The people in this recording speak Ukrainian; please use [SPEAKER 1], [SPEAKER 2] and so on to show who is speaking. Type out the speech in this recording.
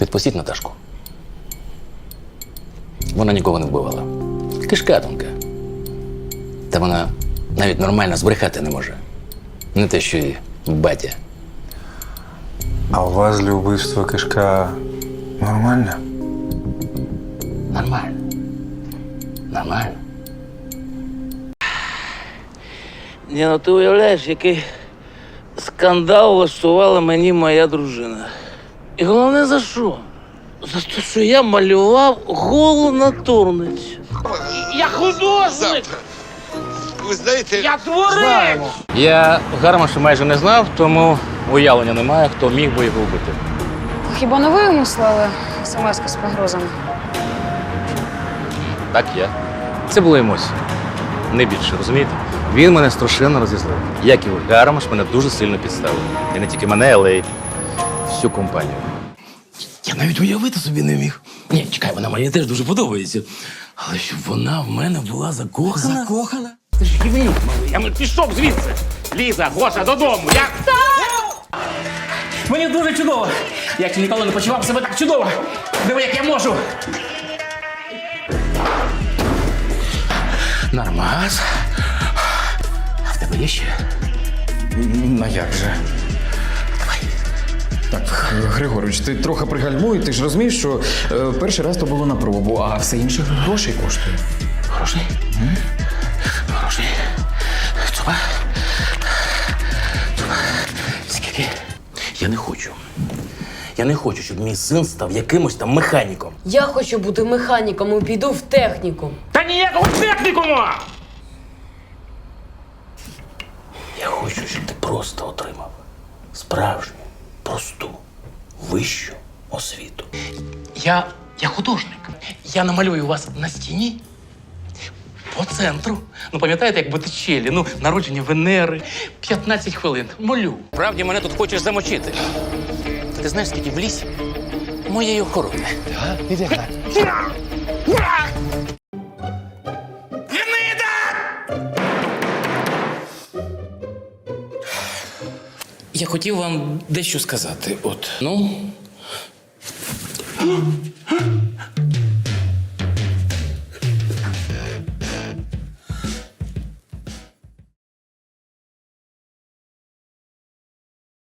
[SPEAKER 1] Відпустіть Наташку. Вона нікого не вбивала. Кишка тонка. Та вона навіть нормально збрехати не може. Не те, що і батя.
[SPEAKER 2] А у вас для вбивства кишка нормальна?
[SPEAKER 1] Нормально. Нормально.
[SPEAKER 3] Ні, ну ти уявляєш, який скандал влаштувала мені моя дружина. І головне за що? За те, що я малював голу натурницю. Я художник!
[SPEAKER 4] Ви знаєте,
[SPEAKER 3] Я творець!
[SPEAKER 1] Я Гармаша майже не знав, тому уявлення немає, хто міг би його вбити.
[SPEAKER 5] Хіба не ви йому слали смс з погрозами?
[SPEAKER 1] Так, я. Це були емоції. Не більше, розумієте? Він мене страшенно розізлив. Як і Гармаш мене дуже сильно підставив. І не тільки мене, але й всю компанію.
[SPEAKER 6] Я навіть уявити собі не міг. Ні, чекай, вона мені теж дуже подобається. Але щоб вона в мене була закохана. Закохана?
[SPEAKER 3] Ти ж гівнюк малий, я м- пішов звідси. Ліза, Гоша, додому. Я...
[SPEAKER 6] Мені дуже чудово. Я ще ніколи не почував себе так чудово. Диви, як я можу. Нормас. А в тебе є ще?
[SPEAKER 7] Ну як же? Так, Григорович, ти трохи пригальмуй, ти ж розумієш, що е, перший раз то було на пробу, а все інше грошей коштує.
[SPEAKER 6] Грошей? Грошей. Цупа. Цупа. Скільки? Я не хочу. Я не хочу, щоб мій син став якимось там механіком.
[SPEAKER 8] Я хочу бути механіком і піду в технікум.
[SPEAKER 3] Та ніякого технікуму!
[SPEAKER 6] Я хочу, щоб ти просто отримав справжню, просту, вищу освіту. Я, я художник. Я намалюю вас на стіні по центру. Ну, пам'ятаєте, як Боттичеллі? Ну, народження Венери, 15 хвилин. Молю.
[SPEAKER 1] Правді мене тут хочеш замочити. Ти знаєш, скільки в лісі? Моєї охорони.
[SPEAKER 6] Я хотів вам дещо сказати. От ну.